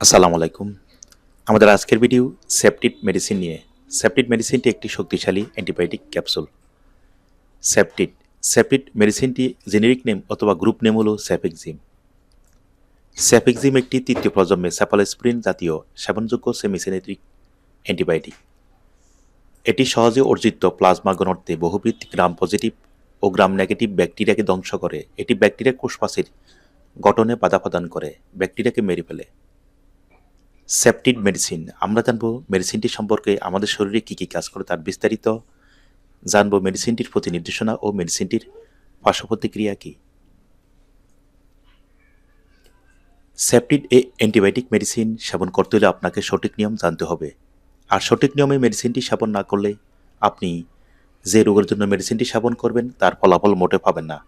আসসালামু আলাইকুম। আমাদের আজকের ভিডিও সেপটিড মেডিসিন নিয়ে। সেপটিড মেডিসিনটি একটি শক্তিশালী অ্যান্টিবায়োটিক ক্যাপসুল। সেপটিড সেপটিড মেডিসিনটি জেনেরিক নেম অথবা গ্রুপ নেম হল স্যাপেক্সিম। স্যাপেক্সিম একটি তৃতীয় প্রজন্মের স্যাপালোস্প্রিন জাতীয় সেবনযোগ্য সেমিসেনেট্রিক অ্যান্টিবায়োটিক। এটি সহজে অর্জিত প্লাজমা ঘনত্বে বহুবিধ গ্রাম পজিটিভ ও গ্রাম নেগেটিভ ব্যাকটেরিয়াকে ধ্বংস করে। এটি ব্যাকটেরিয়া কোষপাশের গঠনে বাধা প্রদান করে। ব্যাকটেরিয়াকে মেরে ফেলে। সেপটিড মেডিসিন আমরা জানব মেডিসিনটি সম্পর্কে আমাদের শরীরে কী কী কাজ করে তার বিস্তারিত। জানব মেডিসিনটির প্রতি নির্দেশনা ও মেডিসিনটির পার্শ্ব প্রতিক্রিয়া কী। সেপটিড এ অ্যান্টিবায়োটিক মেডিসিন সেবন করতে হলে আপনাকে সঠিক নিয়ম জানতে হবে। আর সঠিক নিয়মে মেডিসিনটি সেবন না করলে আপনি যে রোগের জন্য মেডিসিনটি সেবন করবেন তার ফলাফল মোটে পাবেন না।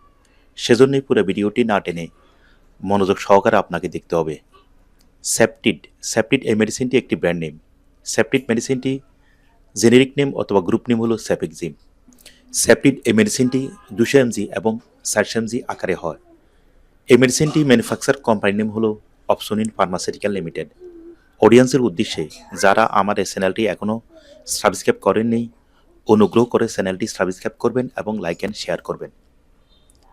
সেজন্যই পুরো ভিডিওটি না টেনে মনোযোগ সহকারে আপনাকে দেখতে হবে। সেপটিড স্যাপটিড এই মেডিসিনটি একটি ব্র্যান্ড নেম সেপটিড মেডিসিনটি জেনেরিক নেম অথবা গ্রুপ নেম হলো স্যাপেক্সিম স্যাপটিড এই মেডিসিনটি দুশো এমজি এবং চারশো এমজি আকারে হয়। এই মেডিসিনটি ম্যানুফ্যাকচার কোম্পানির নেম হলো অপসোনিন ফার্মাসিউটিক্যাল লিমিটেড অডিয়েন্সের উদ্দেশ্যে যারা আমার এই চ্যানেলটি এখনও সাবস্ক্রাইব করেননি, অনুগ্রহ করে চ্যানেলটি সাবস্ক্রাইব করবেন এবং লাইক অ্যান্ড শেয়ার করবেন।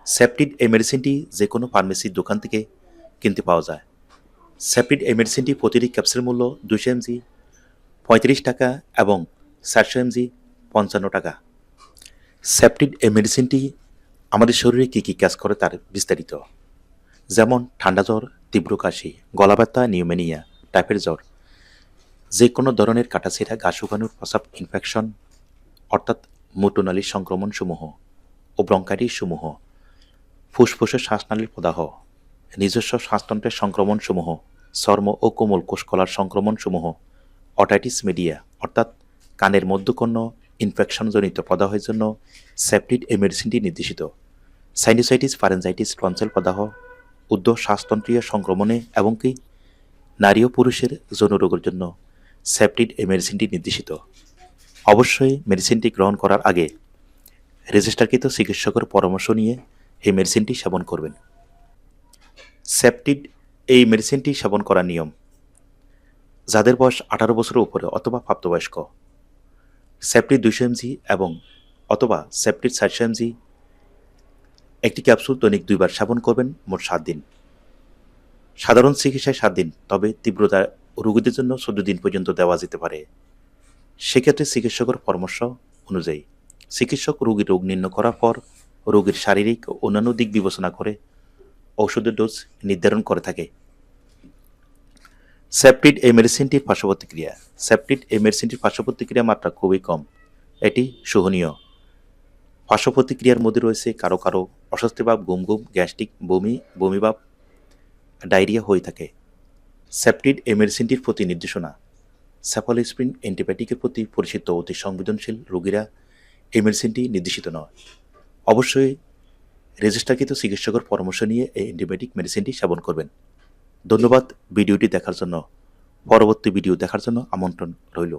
স্যাপটিড এই মেডিসিনটি যে কোনো ফার্মেসির দোকান থেকে কিনতে পাওয়া যায়। স্যাপিড এই মেডিসিনটি প্রতিটি ক্যাপসুল মূল্য দুশো এমজি, পঁয়ত্রিশ টাকা এবং চারশো এমজি, পঞ্চান্ন টাকা। স্যাপটিড এই মেডিসিনটি আমাদের শরীরে কী কী কাজ করে তার বিস্তারিত। যেমন ঠান্ডা জ্বর, তীব্র কাশি গলা ব্যথা নিউমেনিয়া টাইপের জ্বর যে কোনো ধরনের কাটাছেঁড়া, গা শুকানোর প্রসাব ইনফেকশন অর্থাৎ মুটনালীর সংক্রমণসমূহ ও ব্রঙ্কাইটিস সমূহ ফুসফুসের শ্বাসনালীর প্রদাহ নিজস্ব শ্বাসতন্ত্রের সংক্রমণসমূহ, চর্ম ও কোমল কোষকলার সংক্রমণসমূহ, অটাইটিস মিডিয়া, অর্থাৎ কানের মধ্যকর্ণ ইনফেকশনজনিত প্রদাহের জন্য সেপটিড এই মেডিসিনটি নির্দেশিত। সাইনোসাইটিস ফারেনজাইটিস টনসেল প্রদাহ উদ্ধ শ্বাসতন্ত্রীয় সংক্রমণে এবং কি নারী ও পুরুষের যৌন রোগের জন্য সেপটিড এই মেডিসিনটি নির্দেশিত। অবশ্যই মেডিসিনটি গ্রহণ করার আগে রেজিস্টারকৃত চিকিৎসকের পরামর্শ নিয়ে এই মেডিসিনটি সেবন করবেন। সেপটিড এই মেডিসিনটি সেবন করার নিয়ম। যাদের বয়স আঠারো বছরের উপরে অথবা প্রাপ্তবয়স্ক। সেপটিড দুশো এমজি এবং অথবা সেপটিড চারশো এমজি। একটি ক্যাপসুল দৈনিক দুইবার সেবন করবেন মোট সাত দিন। সাধারণ চিকিৎসায় সাত দিন, তবে তীব্রতা রোগীদের জন্য চোদ্দ দিন পর্যন্ত দেওয়া যেতে পারে। সেক্ষেত্রে চিকিৎসকের পরামর্শ অনুযায়ী চিকিৎসক রোগীর রোগ নির্ণয় করার পর রোগীর শারীরিক ও অন্যান্য দিক বিবেচনা করে ঔষধের ডোজ নির্ধারণ করে থাকে। সেপটিড এই মেডিসিনটির পার্শ্ব প্রতিক্রিয়া সেপটিড এই মেডিসিনটির পার্শ্ব প্রতিক্রিয়া মাত্রা খুবই কম। এটি সহনীয়। পার্শ্ব প্রতিক্রিয়ার মধ্যে রয়েছে কারও কারও অস্বস্তিভাব গুম গুম, গ্যাস্ট্রিক, বমি বমিভাব ডায়রিয়া হয়ে থাকে। সেপটিড এই মেডিসিনটির প্রতি নির্দেশনা। স্যাফালোস্প্রিন অ্যান্টিবায়োটিকের প্রতি পরিচিত অতি সংবেদনশীল রোগীরা এই মেডিসিনটি নির্দেশিত নয়। অবশ্যই রেজিস্টারকৃত চিকিৎসকের পরামর্শ নিয়ে এই অ্যান্টিবায়োটিক মেডিসিনটি সেবন করবেন। ধন্যবাদ ভিডিওটি দেখার জন্য। পরবর্তী ভিডিও দেখার জন্য আমন্ত্রণ রইল।